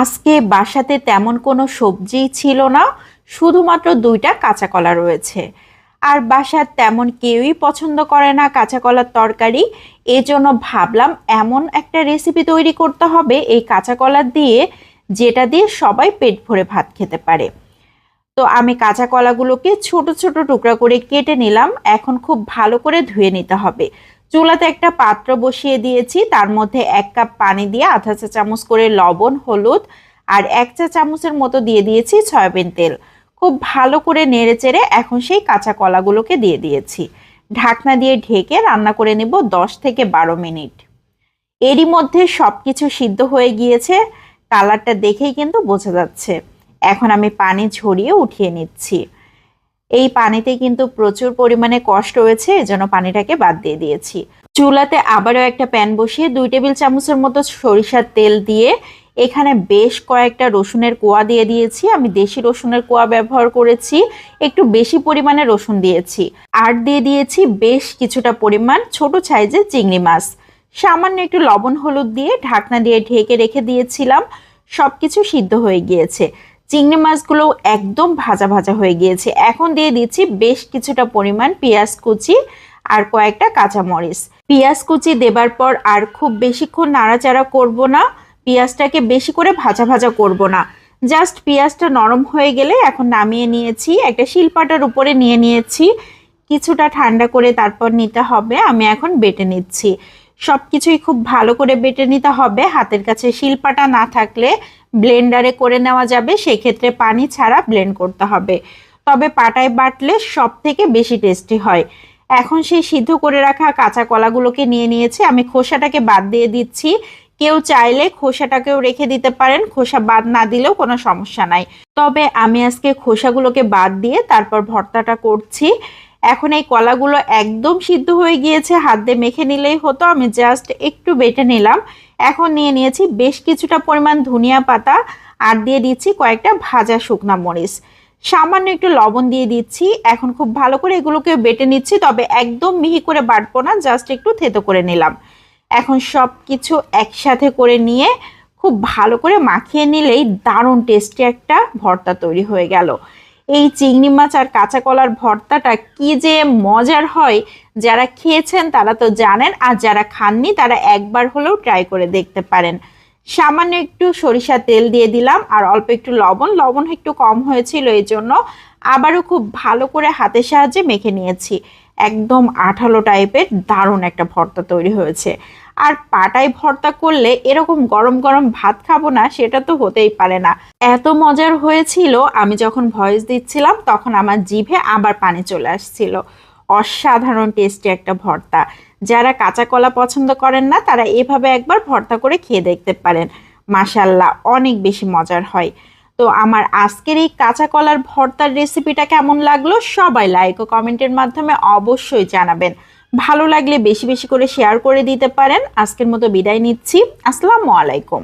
আজকে বাসাতে তেমন কোনো সবজিই ছিল না, শুধুমাত্র দুইটা কাঁচা কলা রয়েছে। আর বাসার তেমন কেউই পছন্দ করে না কাঁচা কলার তরকারি, এজন্য ভাবলাম এমন একটা রেসিপি তৈরি করতে হবে এই কাঁচা কলা দিয়ে, যেটা দিয়ে সবাই পেট ভরে ভাত খেতে পারে। তো আমি কাঁচা কলাগুলোকে ছোট ছোট টুকরা করে কেটে নিলাম, এখন খুব ভালো করে ধুয়ে নিতে হবে। চুলাতে একটা পাত্র বসিয়ে দিয়েছি। তার মধ্যে এক কাপ পানি দিয়ে আধা চা চামচ করে লবণ, হলুদ আর এক চা চামচের মতো দিয়ে দিয়েছি সয়াবিন তেল। খুব ভালো করে নেড়ে চেড়ে এখন সেই কাঁচা কলাগুলোকে দিয়ে দিয়েছি। ঢাকনা দিয়ে ঢেকে রান্না করে নেব দশ থেকে বারো মিনিট। এরই মধ্যে সব কিছু সিদ্ধ হয়ে গিয়েছে। কালারটা দেখেই কিন্তু বোঝা যাচ্ছে। এখন আমি পানি ঝরিয়ে উঠিয়ে নিচ্ছি। এই পানিতে কিন্তু প্রচুর পরিমাণে কষ্ট রয়েছে এজন্য পানিটাকে বাদ দিয়ে দিয়েছি। চুলাতে আবারও একটা প্যান বসিয়ে দুই টেবিল চামচের মতো সরিষার তেল দিয়ে এখানে বেশ কয়েকটা রসুনের কোয়া দিয়ে দিয়েছি। আমি দেশি রসুনের কোয়া ব্যবহার করেছি, একটু বেশি পরিমাণে রসুন দিয়েছি। আর দিয়ে দিয়েছি বেশ কিছুটা পরিমাণ ছোট সাইজের চিংড়ি মাছ। সামান্য একটু লবণ হলুদ দিয়ে ঢাকনা দিয়ে ঢেকে রেখে দিয়েছিলাম। সবকিছু সিদ্ধ হয়ে গিয়েছে। চিংড়ি মাছগুলো একদম ভাজা ভাজা হয়ে গিয়েছে। এখন দিয়ে দিচ্ছি বেশ কিছুটা পরিমাণ পেঁয়াজ কুচি আর কয়েকটা কাঁচামরিচ। পেঁয়াজ কুচি দেবার পর আর খুব বেশিক্ষণ নাড়াচাড়া করব না, পেঁয়াজটাকে বেশি করে ভাজা ভাজা করব না। জাস্ট পেঁয়াজটা নরম হয়ে গেলে এখন নামিয়ে নিয়েছি, একটা শিলপাটার উপরে নিয়ে নিয়েছি। কিছুটা ঠান্ডা করে তারপর নিতে হবে, আমি এখন বেটে নিচ্ছি। সব কিছুই খুব ভালো করে বেটে নিতে হবে। হাতের কাছে শিল্পাটা না থাকলে ব্লেন্ডারে করে নেওয়া যাবে, সেক্ষেত্রে পানি ছাড়া ব্লেন্ড করতে হবে। তবে পাটায় বাটলে সব থেকে বেশি টেস্টি হয়। এখন সেই সিদ্ধ করে রাখা কাঁচা কলাগুলোকে নিয়ে নিয়েছি। আমি খোসাটাকে বাদ দিয়ে দিচ্ছি। কেউ চাইলে খোসাটাকেও রেখে দিতে পারেন। খোসা বাদ না দিলেও কোনো সমস্যা নাই। তবে আমি আজকে খোসাগুলোকে বাদ দিয়ে তারপর ভর্তাটা করছি। এখন এই কলাগুলো একদম সিদ্ধ হয়ে গিয়েছে, হাত দিয়ে মেখে নিলেই হতো, আমি জাস্ট একটু বেটে নিলাম। এখন নিয়ে নিয়েছি বেশ কিছুটা পরিমাণ ধনিয়া পাতা, আর দিয়ে দিচ্ছি কয়েকটা ভাজা শুকনা মরিচ। সামান্য একটু লবণ দিয়ে দিচ্ছি, এখন খুব ভালো করে এগুলোকে বেটে নিচ্ছি, তবে একদম মিহি করে বাটবো না জাস্ট একটু থেতো করে নিলাম। এখন সব কিছু একসাথে করে নিয়ে খুব ভালো করে মাখিয়ে নিলেই দারুণ টেস্টি একটা ভর্তা তৈরি হয়ে গেল। এই চিংড়ি মাছ আর কাঁচা কলার ভর্তাটা কি যে মজার হয়, যারা খেয়েছেন তারা তো জানেন, আর যারা খাননি তারা একবার হলেও ট্রাই করে দেখতে পারেন। সামান্য একটু সরিষা তেল দিয়ে দিলাম, আর অল্প একটু লবণ লবণ একটু কম হয়েছিল এই জন্য আবারও খুব ভালো করে হাতের সাহায্যে মেখে নিয়েছি। একদম আঠালো টাইপের দারুণ একটা ভর্তা তৈরি হয়েছে। আর পাটায় ভর্তা করলে এরকম গরম গরম ভাত খাব না, সেটা তো হতেই পারে না। এত মজার হয়েছিল, আমি যখন ভয়েস দিচ্ছিলাম, তখন আমার জিভে আবার পানি চলে আসছিল। অসাধারণ টেস্টি একটা ভর্তা। যারা কাঁচা কলা পছন্দ করেন না, তারা এভাবে একবার ভর্তা করে খেয়ে দেখতে পারেন। মাসাল্লাহ অনেক বেশি মজার হয়। তো আমার আজকের এই কাঁচা কলার ভর্তার রেসিপিটা কেমন লাগল, সবাই লাইক ও কমেন্টের মাধ্যমে অবশ্যই জানাবেন। ভালো লাগলে বেশি বেশি করে শেয়ার করে দিতে পারেন। আজকের মতো বিদায় নিচ্ছি। আসসালামু আলাইকুম।